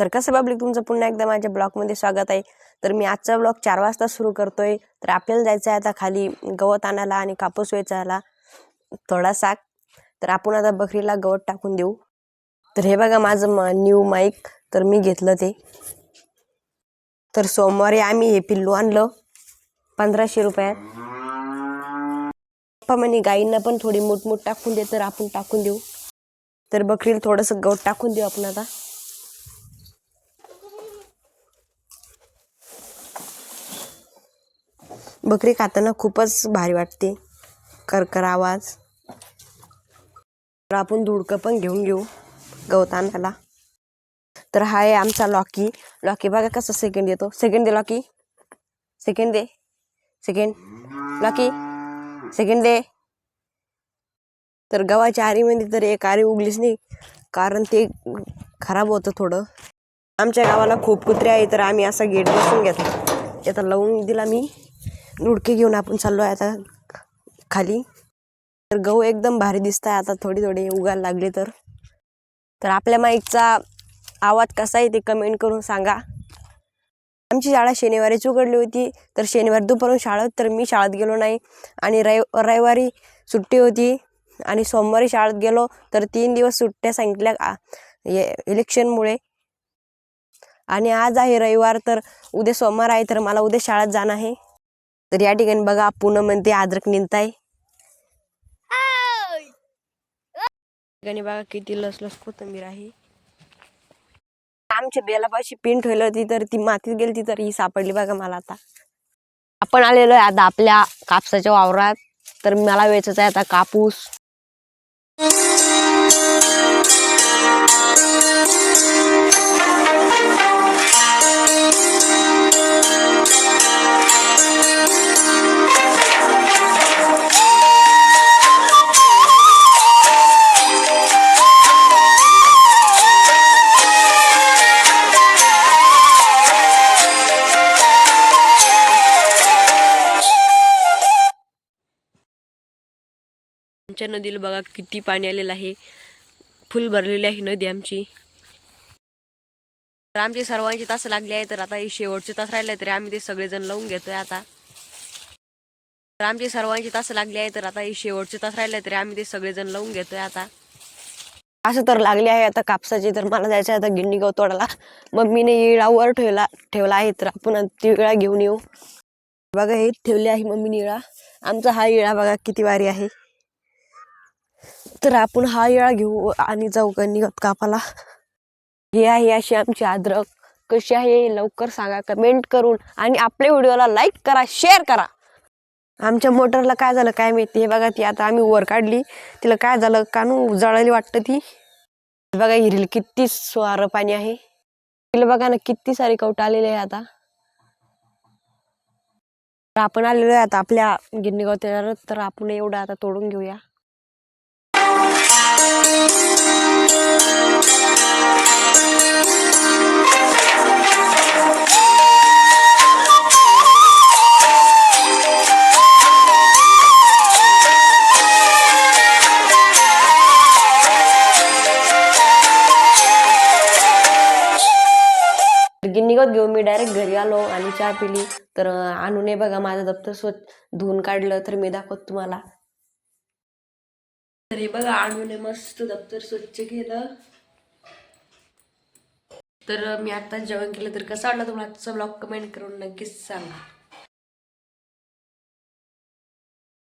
तर कसं पब्लिक तुमचं पुन्हा एकदा माझ्या ब्लॉगमध्ये स्वागत आहे. तर मी आजचा ब्लॉग चार वाजता सुरू करतोय. तर आपल्याला जायचं आहे आता खाली गवत आणायला आणि कापूस वेचायला. थोडासा तर आपण आता बकरीला गवत टाकून देऊ. तर हे बघा माझं म न्यू माईक तर मी घेतलं ते. तर सोमवारी आम्ही हे पिल्लू आणलं. पंधराशे रुपयात पप्पा म्हणे गाईंना पण थोडी मोठमोठ टाकून दे तर आपण टाकून देऊ. तर बकरीला थोडंसं गवत टाकून देऊ आपण आता. बकरी खाताना खूपच भारी वाटते. करकर आवाज. तर आपण धुडकं पण घेऊन घेऊ गवत तर हा आहे आमचा लॉकी. लॉकी बघा कसं सेकंड येतो. सेकंड दे लॉकी. सेकंड दे. सेकंड लॉकी. सेकंड दे. तर गव्हाच्या आरीमध्ये तर एक आरी उगलीच नाही कारण ते खराब होतं थोडं. आमच्या गावाला खूप कुत्रे आहे तर आम्ही असा गेट बसून घेतला. आता लावून दिला मी. लुडके घेऊन आपण चाललो आहे आता खाली. तर गहू एकदम भारी दिसत आहे आता थोडी थोडी उगायला लागली तर. तर आपल्या माईकचा आवाज कसा आहे ते कमेंट करून सांगा. आमची शाळा शनिवारीच उघडली होती तर शनिवारी दुपारून शाळेत तर मी शाळेत गेलो नाही. आणि रवि रविवारी सुट्टी होती आणि सोमवारी शाळेत गेलो तर तीन दिवस सुट्ट्या सांगितल्या इलेक्शनमुळे आणि आज आहे रविवार तर उद्या सोमवार आहे तर मला उद्या शाळेत जाणं आहे. तर या ठिकाणी बघा पुन्हा म्हणते अद्रक निंताय ठिकाणी बघा किती लसलस कोथंबीर आहे. आमच्या बेलापाशी पिन ठेवली होती तर ती मातीत गेली तर ही सापडली बघा मला आता. आपण आलेलो आहे आता आपल्या कापसाच्या वावरात तर मला वेचायचा आहे आता कापूस. आमच्या नदीला बघा किती पाणी आलेलं आहे. फुल भरलेली आहे नदी आमची. तर आमचे सर्वांची तास लागली आहे तर आता हे शेवटचे तास राहिले तरी आम्ही ते सगळेजण लावून घेतोय आता. तर आमचे सर्वांची तास लागली आहे तर आता हे शेवटचे तास राहिले तरी आम्ही ते सगळेजण लावून घेतोय आता. असं तर लागले आहे आता कापसाची तर मला जायचं आहे आता गिंडी गव तोडायला मम्मीने इळावर ठेवला ठेवला आहे तर आपण ती इळा घेऊन येऊ. बघा हे ठेवले आहे मम्मीने इळा आमचा हा इळा बघा किती वारी आहे. तर आपण हा येळा घेऊ आणि जाऊ कणी कापाला. हे आहे अशी आमची अद्रक कशी आहे लवकर सांगा कमेंट करून आणि आपल्या व्हिडिओला लाईक करा शेअर करा. आमच्या मोटरला काय झालं काय माहिती? हे बघा ती आता आम्ही वर काढली. तिला काय झालं? कानू जळाली वाटतं ती. बघा हिरील किती स्वार पाणी आहे. तिला बघा ना किती सारी कवट आलेली आहे आता. तर आपण आलेलो आहे आता आपल्या गिरणी गवत्यावर तर आपण एवढं आता तोडून घेऊया. निघत घेऊन मी डायरेक्ट घरी आलो आणि चहा पिली. तर आणून बघा माझं दप्तर स्वच्छ धुवून काढलं तर मी दाखवत तुम्हाला. तर हे बघा आणून मस्त दप्तर स्वच्छ केलं. तर मी आत्ता जेवण केलं तर कसं वाटलं तुम्हाला आजचा ब्लॉग कमेंट करून नक्कीच सांगा.